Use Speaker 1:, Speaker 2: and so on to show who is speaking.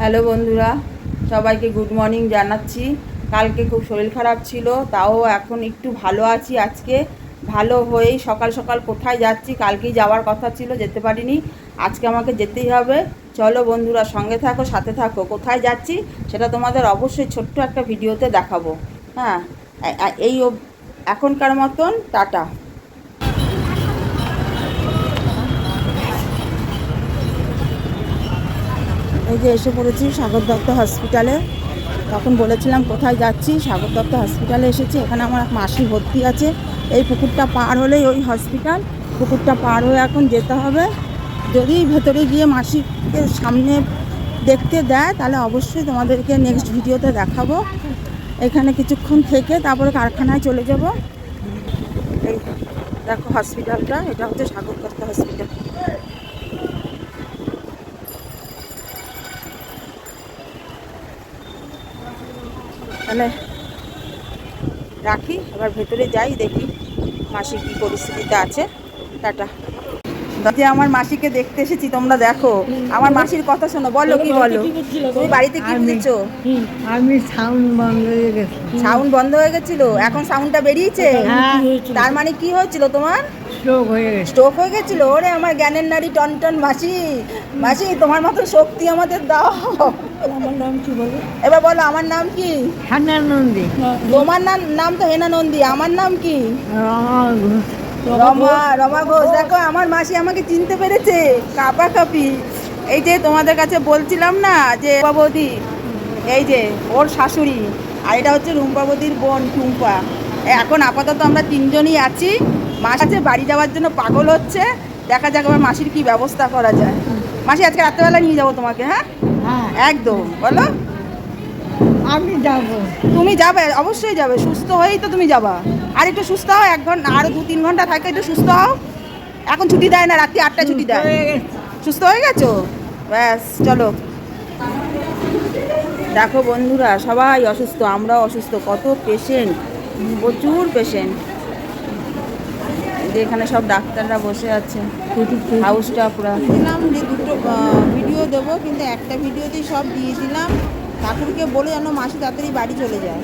Speaker 1: Hello বন্ধুরা, সবাইকে good morning জানাচ্ছি। কালকে খুব শরীর খারাপ ছিল, তাও এখন একটু ভালো আছি আজকে। ভালো হয়েই সকাল সকাল কোথায় যাচ্ছি, কালকেই যাওয়ার কথা ছিল, যেতে পারিনি। আজকে আমাকে যেতেই হবে। চলো বন্ধুরা, সঙ্গে থাকো, সাথে থাকো। কোথায় যাচ্ছি, সেটা তোমাদের অবশ্যই ছোট্ট একটা ভিডিওতে দেখাবো। হ্যাঁ এই এখনকার মতন টাটা। এই যে এসে পড়েছি সাগর দত্ত হসপিটালে। তখন বলেছিলাম, কোথায় যাচ্ছি? সাগর দত্ত হসপিটালে এসেছি। এখানে আমার এক মাসি ভর্তি আছে। এই পুকুরটা পার হলেই ওই হসপিটাল। পুকুরটা পার হয়ে এখন যেতে হবে। যদি ভেতরে গিয়ে মাসিকে সামনে দেখতে দেয়, তাহলে অবশ্যই তোমাদেরকে নেক্সট ভিডিওতে দেখাবো। এখানে কিছুক্ষণ থেকে তারপরে কারখানায় চলে যাব। এই দেখো হসপিটালটা। এটা হচ্ছে সাগর দত্ত হসপিটাল। তাহলে রাখি এবার ভেতরে যাই দেখি মাসি কি পরিস্থিতিতে আছে। টাটা। যে আমার মাসিকে দেখতে এসেছি তোমরা দেখো। আমার মাসির কথা শোনো বলো কি বলো? তুমি বাড়িতে কি বুঝেছ
Speaker 2: আমি সাউন্ড বন্ধ হয়ে গেছে।
Speaker 1: সাউন্ড বন্ধ হয়ে গেছিল? এখন সাউন্ডটা বেরিয়েছে?
Speaker 2: হ্যাঁ।
Speaker 1: তার মানে কি হয়েছিল তোমার?
Speaker 2: স্ট্রোক হয়ে গেছে।
Speaker 1: স্ট্রোক হয়ে গেছিল? ওরে আমার জ্ঞানের নারী টন টন মাসি। মাসি তোমার মতো শক্তি আমাদের দাও।
Speaker 2: আমার নাম কি বলো?
Speaker 1: এবার বলো আমার নাম কি?
Speaker 2: হান্না নন্দী।
Speaker 1: তোমার নাম নাম তো হেনা নন্দী। আমার নাম কি?
Speaker 2: রমা।
Speaker 1: রমা ঘোষ। দেখো আমার মাসি আমাকে চিনতে পেরেছে। কাপা কাপি এই যে তোমাদের কাছে বলছিলাম না যে বৌদি এই যে ওর শাশুড়ি আর এটা হচ্ছে রুম্পা বৌদির বোন টুম্পা। এখন আপাতত আমরা তিনজনই আছি। মাস বাড়ি যাওয়ার জন্য পাগল হচ্ছে। দেখা যাক আমার মাসির কি ব্যবস্থা করা যায়। মাসি আজকে রাত্রেবেলা নিয়ে যাব তোমাকে হ্যাঁ?
Speaker 2: হ্যাঁ।
Speaker 1: একদম বলো।
Speaker 2: আমি যাব।
Speaker 1: তুমি যাবে? অবশ্যই যাবে সুস্থ হয়েই তো তুমি যাবা। আর একটু সুস্থ হও এক ঘণ্টা আরও দু তিন ঘণ্টা থাকে একটু সুস্থ হও। এখন ছুটি দেয় না রাত্রি আটটা ছুটি দেয়। সুস্থ হয়ে গেছো? ব্যাস চলো। দেখো বন্ধুরা সবাই অসুস্থ আমরাও অসুস্থ কত পেশেন্ট প্রচুর পেশেন্ট যে এখানে সব ডাক্তাররা বসে আছে। হাউস পুরো। দিলাম, যে দুটো ভিডিও দেবো, কিন্তু একটা ভিডিওতেই সব দিয়ে দিলাম। ঠাকুরকে বলে যেন মাসি তাড়াতাড়ি বাড়ি চলে যায়।